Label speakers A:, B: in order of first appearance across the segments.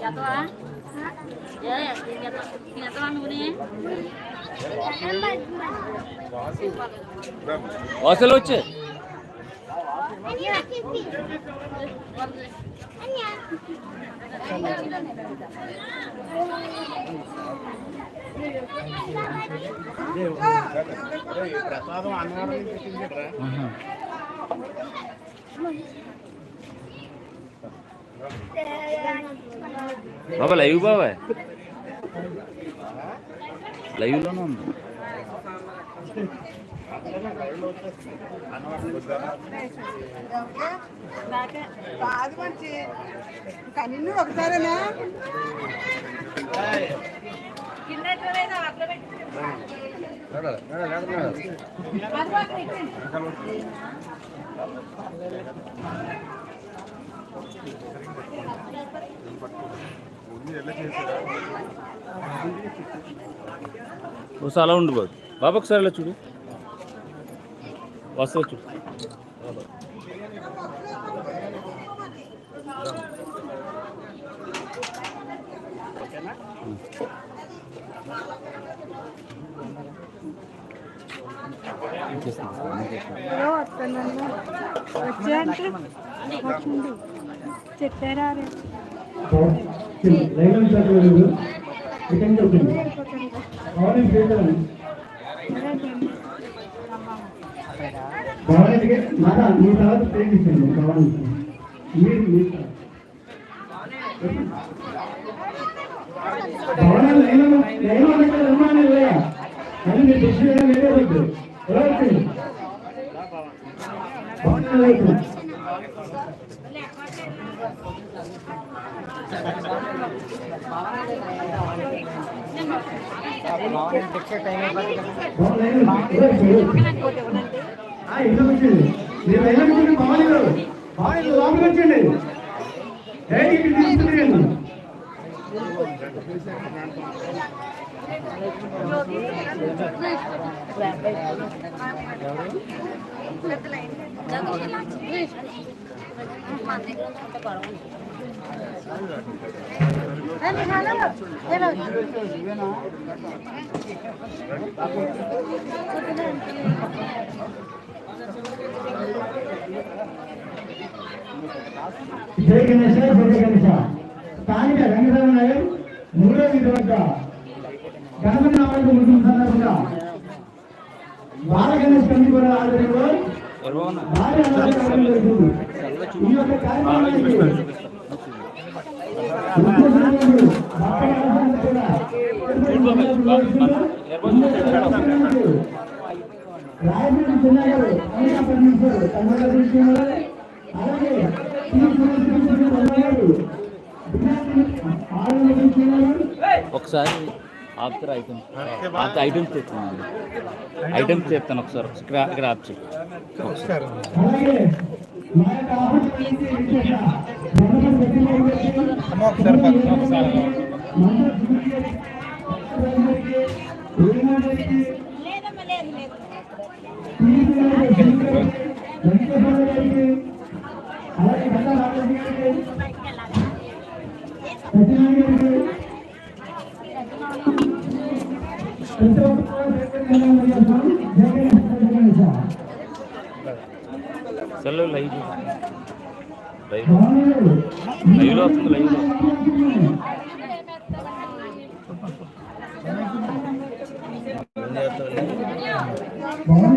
A: ఎంతవా ఏ ఎంతవా నువ్వుని
B: వాసులు వచ్చే
C: ప్రసాదం అన్నవరం నుంచి తెచ్చిండ్రా
B: బాబా లైవ్ బాబా? లైవ్లోనే ఉంది.
D: కాదు మంచి కన్నీ ఒకసారేనా
B: ఒకసారి అలా ఉండు బాబు. ఒకసారి ఇలా చూడు. వస్తా చూడు.
D: వచ్చాయంటే వచ్చింది చెప్పారా
E: లైవ్ మీ తర్వాత ప్రేమించండి భవానీకి మీరు మీ భవన లైవ్ లైవ్ అంటే రమ్మాని లేదా అని మీరు దృష్టి వేరే వద్దు ఎలా వచ్చింది భవన లైవ్ ఇంట్లో వచ్చింది మీరు వెళ్ళకుండా భవానీ గారు భవానీ లోపలికి వచ్చండి ఏ ఇక్కడ తీసుకుంటారండి జయ గణేశ జయ గణేశ స్థానిక వెంకటరామ నగర్ మూడో వీధి వద్ద గణపతి నామాలకు ముగిసిన సందర్భంగా బాల గణేష్ కమిటీ కూడా ఆధ్వర్యంలో భారీ అన్నదానం కార్యక్రమం జరుగుతుంది. ఈ యొక్క కార్యక్రమానికి అమరాపతి నుంచి తీసుకున్నారు అలాగే
B: ఒకసారి. ఆపుతారు ఐటమ్స్ ఆపు ఐటమ్స్ చెప్తున్నాను ఐటమ్స్ చెప్తాను ఒకసారి ఇక్కడ ఆప్ ఒకసారి
E: అలాగే
B: లైవ్ లైవ్ లైవ్లో వస్తుంది లైవ్లో బాగా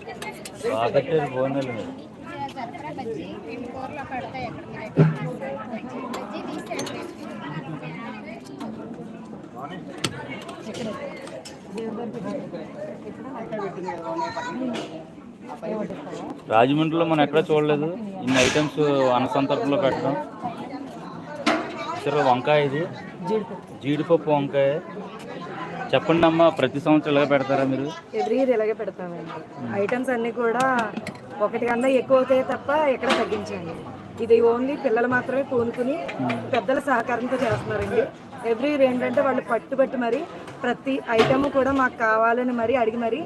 B: కట్టారు
F: బజ్జీ తీసేయండి
B: రాజమండ్రిలో మనం ఎక్కడ చూడలేదు. ఇన్ని ఐటమ్స్ అన్న సంతర్పణలో పెట్టడం. సరే వంకాయ ఇది. జీడిపప్పు వంకాయ. చెప్పండి అమ్మా ప్రతి సంవత్సరం ఇలాగే పెడతారా మీరు?
G: ఎవ్రీ ఇయర్ ఇలాగే పెడతామండి. ఐటమ్స్ అన్నీ కూడా
D: ఒకటి కన్నా ఎక్కువ అవుతాయి తప్ప ఎక్కడ తగ్గించండి. ఇది ఓన్లీ పిల్లలు మాత్రమే పూనుకుని పెద్దల సహకారంతో చేస్తున్నారండి. ఎవ్రీ ఇయర్ ఏంటంటే వాళ్ళు పట్టుబట్టి మరి ప్రతి ఐటమ్ కూడా మాకు కావాలని మరి అడిగి మరి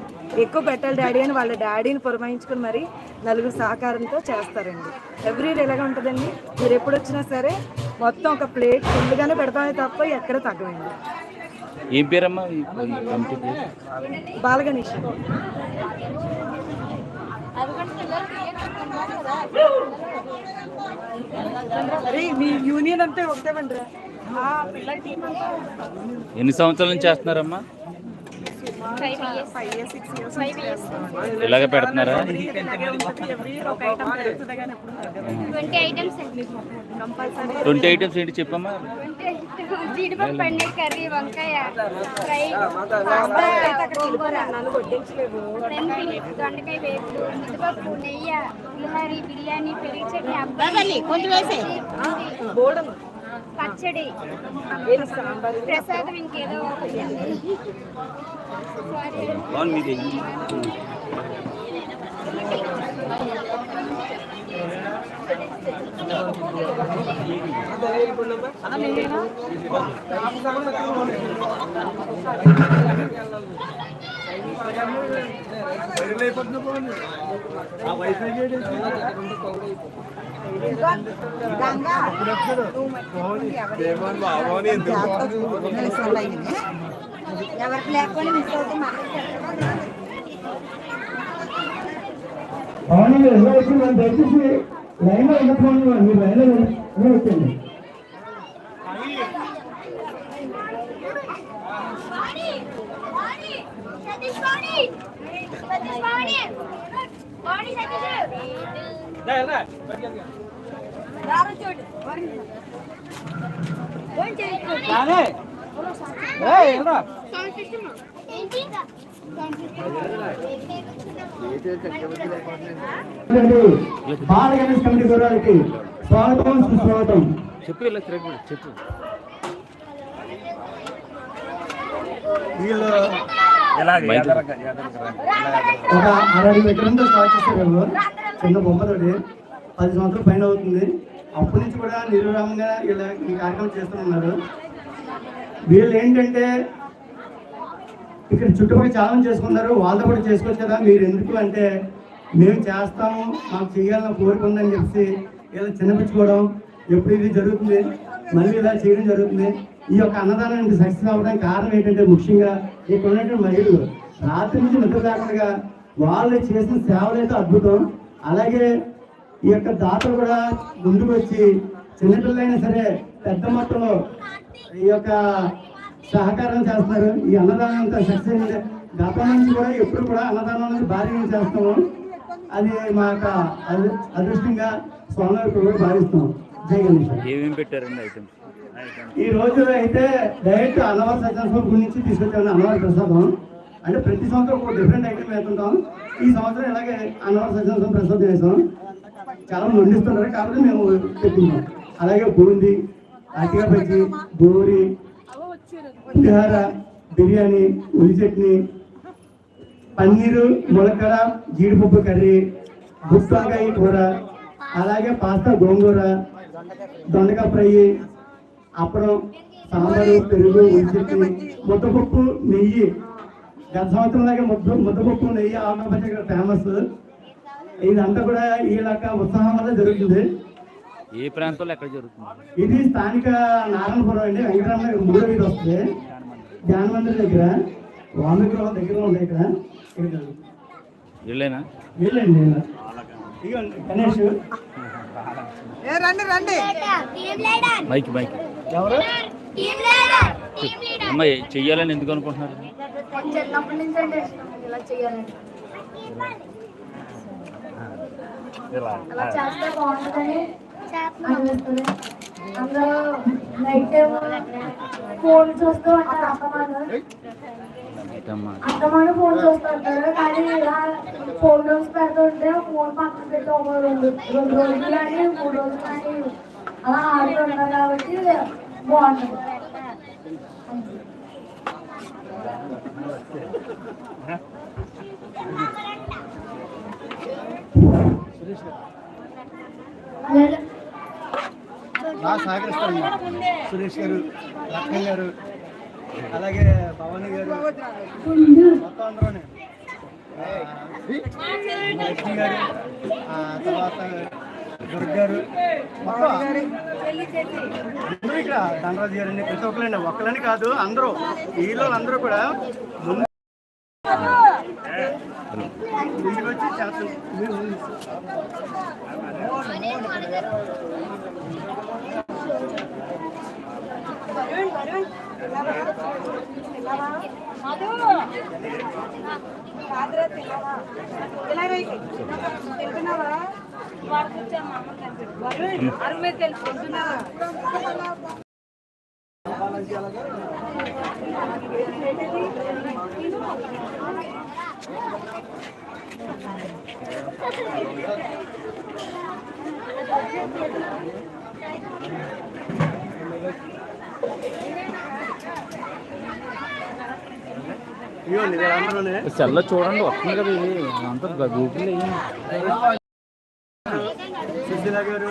D: ఎక్కువ పెట్టాలి డాడీ అని వాళ్ళ డాడీని పురమాయించుకుని మరి నలుగురు సహకారంతో చేస్తారండి. ఎవ్రీ ఇయర్ ఎలాగ ఉంటుందండి. మీరు ఎప్పుడు వచ్చినా సరే మొత్తం ఒక ప్లేట్ ఫుల్గానే పెడతామే తప్ప ఎక్కడ తగ్గవండి.
B: ఏం పేరమ్మా? కమిటీ
D: బాలగణేష్. మీ యూనియన్ అంతే ఒకటేమంటారా
B: ఎన్ని సంవత్సరాల నుంచి చేస్తున్నారమ్మా? ఇలాగే పెడుతున్నారా.
F: ట్వంటీ ఐటమ్స్
B: ఏంటి చెప్పమ్మా?
F: జీడిపప్పు పన్నీర్ కర్రీ వంకాయ ఫ్రై దొండకాయ వేపుడు ముద్దపప్పు నెయ్యి పులిహోరి బిర్యానీ పెరుగు చట్నీ అబ్బాయి కొంచెం వేసే పచ్చడి
D: ఏది సాంబార్
F: ప్రసాదం ఇంకేదో ఒకటి ఉంది. సారీ.
D: గంగా
F: ఎవరికి లేకపోయినా మిస్ అవుతే
E: భవనం ఎలా వచ్చింది మనం దయచేసి లైన్లో ఉండకపోండి మీరు లైన్లో ఎలా వచ్చండి బాల గణేష్ కమిటీ గురాలకి స్వాగతం సుస్వాగతం
B: చెప్పు చెప్పు
E: ఒక అరవై మీటర్లతో స్టార్ట్ చిన్న బొమ్మతోటి పది సంవత్సరాల పైన అవుతుంది. అప్పటి నుంచి కూడా నిర్విరామంగా ఇలా ఈ కార్యక్రమం చేస్తున్నారు వీళ్ళు ఏంటంటే ఇక్కడ చుట్టుపక్కల చాలా చేసుకున్నారు వాళ్ళతో కూడా చేసుకోవచ్చు కదా. మీరు ఎందుకు అంటే మేము చేస్తాము మాకు చేయాలని కోరిక ఉందని చెప్పి ఇలా చిన్నపించుకోవడం ఎప్పుడు ఇది జరుగుతుంది మళ్ళీ ఇలా చేయడం జరుగుతుంది. ఈ యొక్క అన్నదానం సక్సెస్ అవ్వడానికి కారణం ఏంటంటే ముఖ్యంగా ఇక్కడ ఉన్నటువంటి మహిళలు. రాత్రి నుంచి నిద్ర లేకుండా వాళ్ళు చేసిన సేవలు అయితే అద్భుతం. అలాగే ఈ యొక్క దాతలు కూడా ముందుకు వచ్చి చిన్నపిల్లలైనా సరే పెద్ద మొత్తంలో ఈ యొక్క సహకారం చేస్తున్నారు. ఈ అన్నదానం అంతా సక్సెస్ అయింది. గతం నుంచి కూడా ఎప్పుడు కూడా అన్నదానం అనేది భారీగా చేస్తాము అది మా యొక్క అదృ- అదృష్టంగా స్వామివారి కూడా భావిస్తాం జై గణేష్
B: పెట్టారండి ఐటమ్స్
E: ఈ రోజు అయితే డైరెక్ట్ అన్నవారి సత్యాసం గురించి తీసుకొచ్చాను అన్నవారి ప్రసాదం. అంటే ప్రతి సంవత్సరం ఒక డిఫరెంట్ ఐటమ్ వేస్తుంటాం. ఈ సంవత్సరం ఇలాగే అన్నవరం సత్యాసం ప్రసాదం చేసాం చాలా మంది వండిస్తున్నారు కాబట్టి మేము పెట్టుకున్నాం అలాగే బూంది అటిక బజ్జి బోరి పులిహార బిర్యానీ ఉల్లి చట్నీ పన్నీరు ములక్కడ జీడిపప్పు కర్రీ గుత్తొంకాయ కూర అలాగే పాస్తా గోంగూర దొండకాయ ఫ్రై అప్పడం సాంబారు పెరుగు ఉల్లిచెట్టు ముద్దపప్పు నెయ్యి గత సంవత్సరం లాగే ముద్ద ముద్దపప్పు నెయ్యి ఆంధ్రప్రదేశ్ ఇక్కడ ఫేమస్ ఇదంతా కూడా ఈ ఇలాక ఉత్సాహం వల్ల జరుగుతుంది.
B: ఏ ప్రాంతంలో ఎక్కడ జరుగుతుంది?
E: ఇది స్థానిక నారాయణపురం అండి. వెంకటరమణ మూడో వీధి వస్తుంది. ధ్యాన మందిర్ దగ్గర వామిగృహం దగ్గర ఉంది ఇక్కడ.
B: వీళ్ళేనా?
E: వీళ్ళండి? గణేష్.
D: ఏ రండి రండి.
B: Mike mike.
E: ఎవరు?
F: టీమ్ లీడర్ టీమ్ లీడర్
B: అమ్మ చెయ్యాలని. ఎందుకు అనుకుంటున్నారు
F: ఫోన్ చూస్తూ ఉంటారు. అత్తమాను.
B: అమ్మా
F: అత్తమాను ఫోన్ చూస్తూ ఉంటారు. కానీ ఇలా ఫోన్ రోజు పెడుతుంటే ఫోన్ పక్కన పెట్టి ఒక రెండు రెండు రోజులు కానీ మూడు రోజులు కానీ అలా ఆడుతుంటారు కాబట్టి బాగుంటుంది
E: ఆ సురేష్ గారు
C: లేదా
E: బాగా సహకరిస్తారు సురేష్ గారు లక్ష్మణ్ గారు అలాగే భవానీ గారు మొత్తం అందరూనే. లక్ష్మి గారు తర్వాత దుర్గ గారు మొత్తం అందరూ ఇక్కడ ధనరాజు గారు ప్రతి ఒక్కరండి ఒక్కలని కాదు అందరూ. వీళ్ళు అందరూ కూడా ముందు
B: సెల్ల చూడండి వస్తుంది కదా ఇది. అంతా గూగుల్ అయ్యింది
E: సుశీల గారు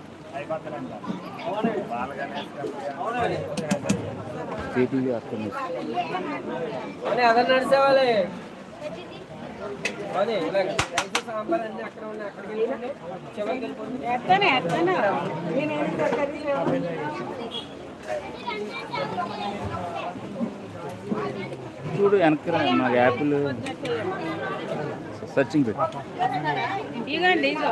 B: సిటీవీ అర్థం
H: అదే ఇలాగ సాంబార్ అన్ని అక్కడ ఉన్నాయి అక్కడికి వెళ్ళిపోండి చివరికి వెళ్ళిపోండి
A: నేనేం కర్రీ
B: చూడు వెనక్కి రా, నాకు యాపిల్. సర్చింగ్ పెట్టి.
A: ఇగండి ఇగో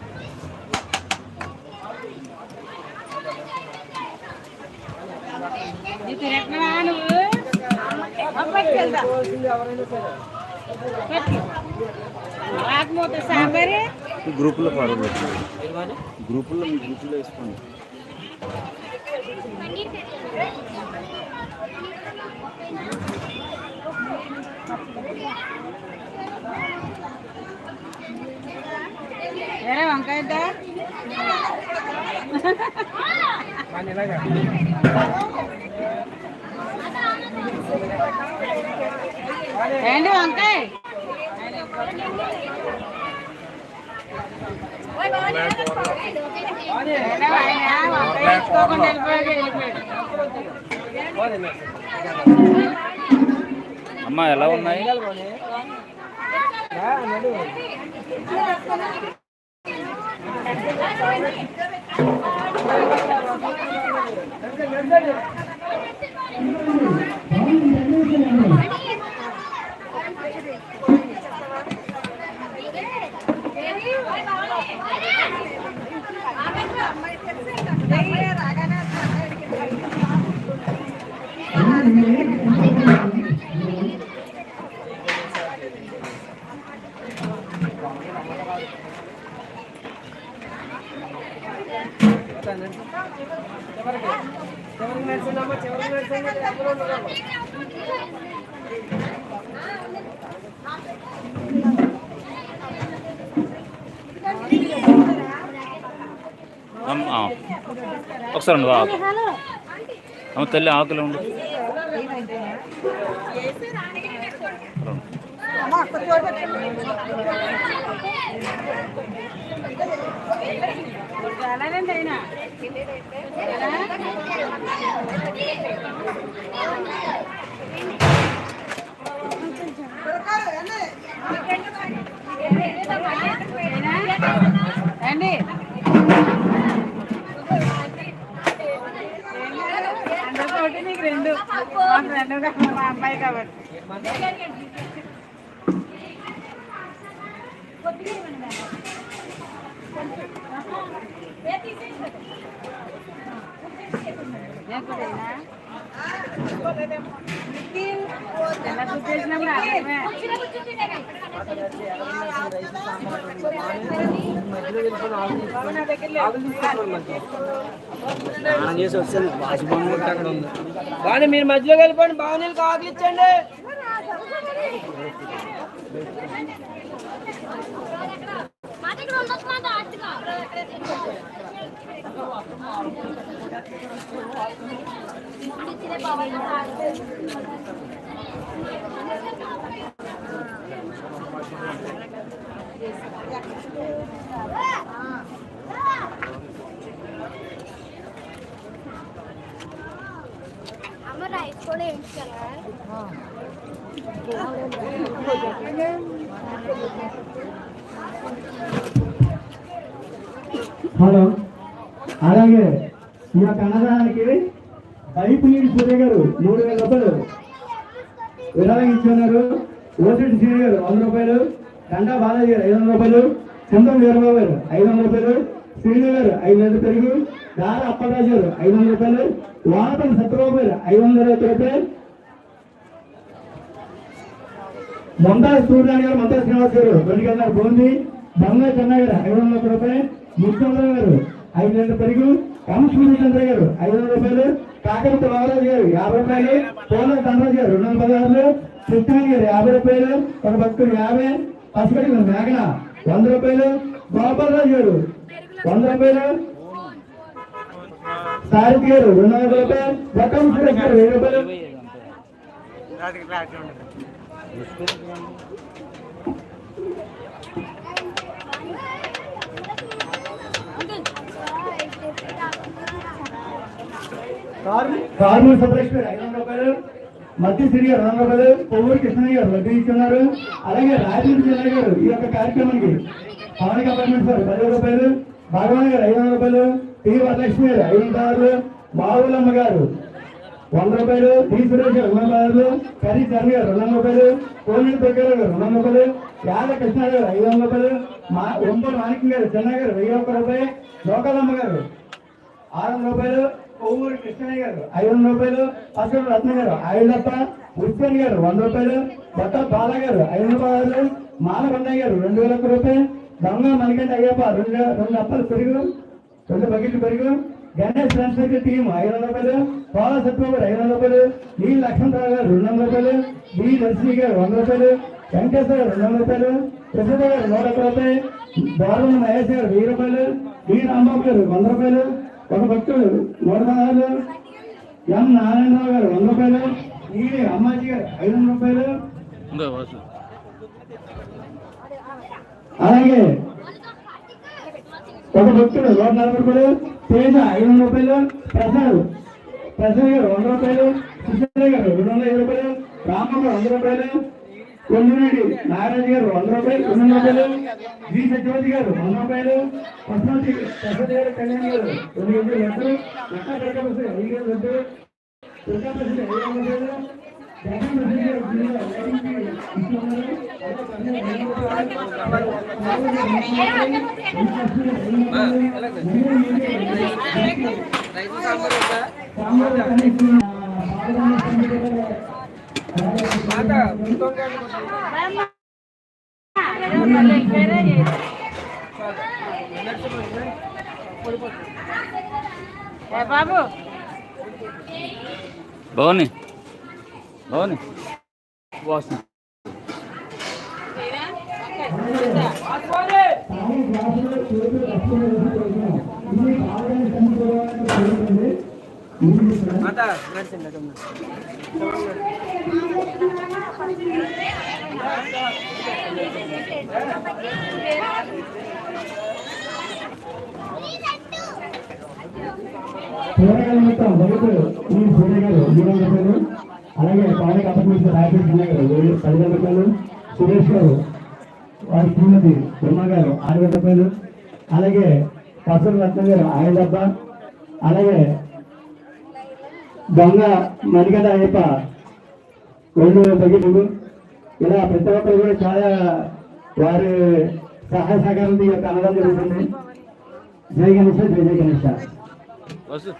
A: నీ తిరగనా నువ్వు పట్టుకెళ్తా పట్టు
B: గ్రూపులో మీ గ్రూపులో వేసుకోండి.
A: వంకాయ ఏంటి వంకాయ?
B: అమ్మ ఎలా ఉన్నాయి?
H: రా, నడు. చివరికి నడిచిందమ్మా చివరికి నడిచింది ఎక్కడ ఉండదు
B: అమ్మ, ఆ. ఒకసారి ఉండు, ఆగు. అమ్మ తల్లి ఆకులు ఉండు
A: అలానండి అయినా అండి అందరితోటి నీకు రెండు మా అమ్మాయి కాబట్టి కొద్దిగా
C: స్నానం చేసి వచ్చాను వాసుబొమ్మ కూడా అక్కడ ఉంది బాగా మీరు మధ్యలో వెళ్ళిపోండి బాగా నీళ్ళు ఆకలి ఇచ్చండి
F: అమ్మ రైస్ కూడా వేయించారా
E: హలో. అలాగే ఈ యొక్క అన్నదానానికి బైపు నీటి సూర్య గారు మూడు వేల రూపాయలు. విరాళం ఇచ్చున్నారు. ఓసెట్ సీని గారు వంద రూపాయలు. దండా బాలాజీ గారు ఐదు వందల రూపాయలు. చందం వీరబాబు గారు ఐదు వందల రూపాయలు. శ్రీను గారు ఐదు వందల పెరుగు. దార అప్పరాజు గారు ఐదు వందల రూపాయలు. వానపల్లి సత్యబాబు గారు ఐదు వందల ఇరవై రూపాయలు. మొంతా సూర్యనారాయణ గారు మొంతా శ్రీనివాస్ గారు రెండు గంటల బోంది బంగా చెన్నై గారు ఐదు వందల రూపాయలు. ముఖ్యమంత్రి గారు ఐదు వందల పరుగు. ఎం చంద్ర గారు ఐదు వందల రూపాయలు. కాకరపు రామరాజు గారు యాభై రూపాయలు. పోల ధనరాజు గారు రెండు వందల పదహారులు. కృష్ణాని గారు యాభై రూపాయలు. ఒక భక్తుడు యాభై. పసిగడి మేఘన వంద రూపాయలు. గోపాలరాజు గారు వంద రూపాయలు. సారథి గారు రెండు వందల రూపాయలు. బట్టం గారు వెయ్యి రూపాయలు. కార్మిక సుబ్బలక్ష్మి ఐదు వందల రూపాయలు మధ్య శ్రీ గారు రెండు వందల రూపాయలు పొవ్వూరు కృష్ణయ్య గారు వడ్డీ ఇస్తున్నారు. అలాగే రాజేంద్ర చెన్నై గారు ఈ యొక్క కార్యక్రమానికి పవన్ అపార్ట్మెంట్స్ గారు పదివేల రూపాయలు భగవాన్ గారు ఐదు వందల రూపాయలు టి వరలక్ష్మి గారు ఐదు వందల ఆరు మావులమ్మ గారు వంద రూపాయలు టి సురేష్ గారు రెండు వందల ఆరు కరీ చరణ్ గారు రెండు వందల రూపాయలు కోవిడ్ దగ్గర గారు రెండు వందల రూపాయలు యాద కృష్ణ గారు ఐదు వందల రూపాయలు మా ఒంపటి మాణిక్యం గారు చెన్నయ్య గారు వెయ్యి ఒక్క రూపాయి లోకాలమ్మ గారు ఆరు వందల రూపాయలు కొవ్వూరు కృష్ణయ్య గారు ఐదు వందల రూపాయలు. అసలు రత్న గారు ఐదప్ప ఉస్మాన్ గారు వంద రూపాయలు. బట్ట బాల గారు ఐదు రూపాయలు. పదహారు మాలకొండయ్య గారు రెండు వేల ఒక్క రూపాయలు. దొంగ మణికంఠ అయ్యప్ప రెండు రెండు అప్పలు పెరుగు రెండు బకెట్లు పెరుగు. గణేష్ ఫ్రెండ్స్ టీం ఐదు వందల రూపాయలు. పాల సత్యబాబు ఐదు వందల రూపాయలు. ఈ లక్ష్మణరావు గారు రెండు వందల రూపాయలు. ఈ దర్శిని గారు వంద రూపాయలు. వెంకటేశ్వర గారు రెండు వందల రూపాయలు. ప్రసిద్ధ గారు నూట ఒక్క రూపాయి దోరణ మహేష్ గారు వెయ్యి రూపాయలు. ఈ రాంబాబు గారు వంద రూపాయలు. ఒక భక్తుడు నూట పదహారు ఎం నారాయణరావు గారు వంద రూపాయలు. ఈ అమ్మాజీ గారు ఐదు వందల రూపాయలు. అలాగే ఒక భక్తుడు నూట నలభై రూపాయలు. తేజ ఐదు వందల రూపాయలు. ప్రసాద్ ప్రసాద్ గారు వంద రూపాయలు. సుశీల గారు రెండు వందల ఐదు రూపాయలు. రామమ్మ వంద రూపాయలు. కొండరెడ్డి నారాయణ గారు వంద రూపాయలు. రెండు వందల రూపాయలు జి సత్యవతి గారు వంద రూపాయలు. పద్మావతి ప్రసాద్ గారు కళ్యాణ్ గారు రెండు వందల లడ్డు లెక్క ప్రకాశ్ ఐదు వేల లడ్డు దుర్గా ప్రసాద్ ఐదు వందల రూపాయలు
C: సాంబార్ ఉందా? మాట మొత్తం కాదు.
A: ఏ బాబు.
B: భవని. భవని. వాసు
C: నడిచింది అటు ఉంది.
E: ఈ మూడు రూపాయలు అలాగే పాలక అపార్ట్మెంట్స్ రాజేష్ గారు పదివేల రూపాయలు సురేష్ గారు వారి శ్రీమతి బ్రహ్మ గారు ఆరు వేల రూపాయలు అలాగే పసరు రత్న గారు ఆయన డబ్బా అలాగే దొంగ మణిగడ్డ అయ్యప్ప రెండు బకెట్లు ఇలా ప్రతి ఒక్కరు కూడా చాలా వారి సహాయ సహకారంతో యొక్క అన్నదానం జరుగుతుంది. జయ గణేష జయ జయ గణేష
B: వసు